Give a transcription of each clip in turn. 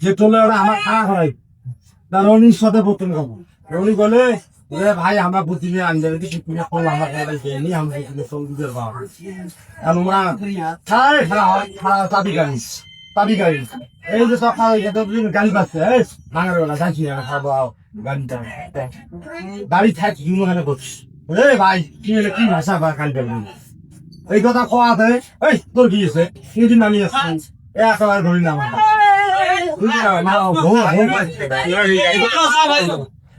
যে তোলে ওরা আমার খাওয়া হয় তার রনির সাথে প্রথম খাব রনি বলে ভাই আমরা প্রতিদিন আনবে কিছু কিনে করলাম আমরা খাওয়া দেয়নি আমরা এখানে সৌদিদের বাবা আমরা হয় খাওয়া চাবি গাড়ি চাবি গাড়ি এই যে সকাল গাড়ি পাচ্ছে ভাঙার বেলা যাচ্ছি না খাব গাড়িটা গাড়ি থাকি ওখানে করছি এ ভাই কি হলে কি ভাষা বা কাল এই কথা কোয়া দেয় এই তোর কি আছে সেদিন আমি আসছি এ একেবারে ধরি না আমার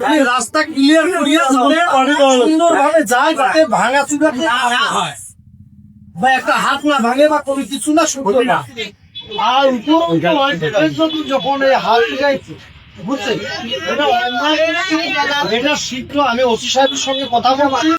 রাস্তা ক্লিয়ার করিয়া যাবে যায় যাতে ভাঙা না হয়। বা একটা হাত না ভাঙে বা কোনো কিছু না শুনতো না। আর হয়তো যখন এই হাত যাইছে বুঝছেন? এটা শিখলো আমি ওসি সাহেবের সঙ্গে কথা বলছি।